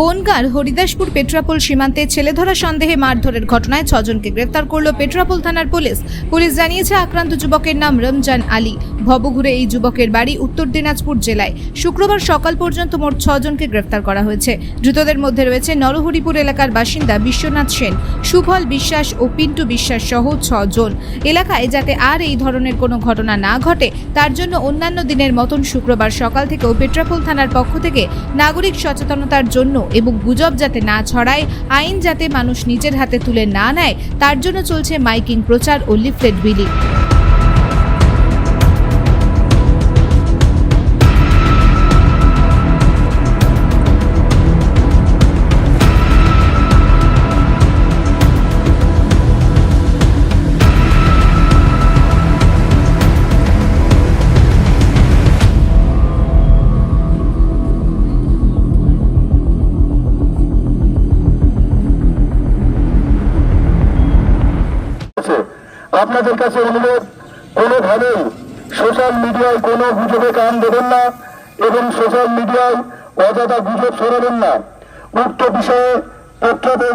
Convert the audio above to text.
বনগার হরিদাসপুর পেট্রাপোল সীমান্তে ছেলেধরা সন্দেহে মারধরের ঘটনায় ছজনকে গ্রেফতার করল পেট্রাপোল থানার পুলিশ। পুলিশ জানিয়েছে, আক্রান্ত যুবকের নাম রমজান আলী। ভবঘুরে এই যুবকের বাড়ি উত্তর দিনাজপুর জেলায়। শুক্রবার সকাল পর্যন্ত মোট ছজনকে গ্রেফতার করা হয়েছে। ধৃতদের মধ্যে রয়েছে নরহরিপুর এলাকার বাসিন্দা বিশ্বনাথ সেন, সুফল বিশ্বাস ও পিন্টু বিশ্বাস সহ ছজন। এলাকায় যাতে আর এই ধরনের কোনো ঘটনা না ঘটে, তার জন্য অন্যান্য দিনের মতন শুক্রবার সকাল থেকেও পেট্রাপোল থানার পক্ষ থেকে নাগরিক সচেতনতার জন্য এবং গুজব যাতে না ছড়ায়, আইন যাতে মানুষ নিজের হাতে তুলে না নেয়, তার জন্য চলছে মাইকিং প্রচার ও লিফলেট বিলি। আপনাদের কাছে অনুরোধ কোনোভাবেই সোশ্যাল মিডিয়ায় কোনো গুজবে কান দেবেন না এবং সোশ্যাল মিডিয়ায় অযথা গুজব ছড়াবেন না। উক্ত বিষয়ে তথ্য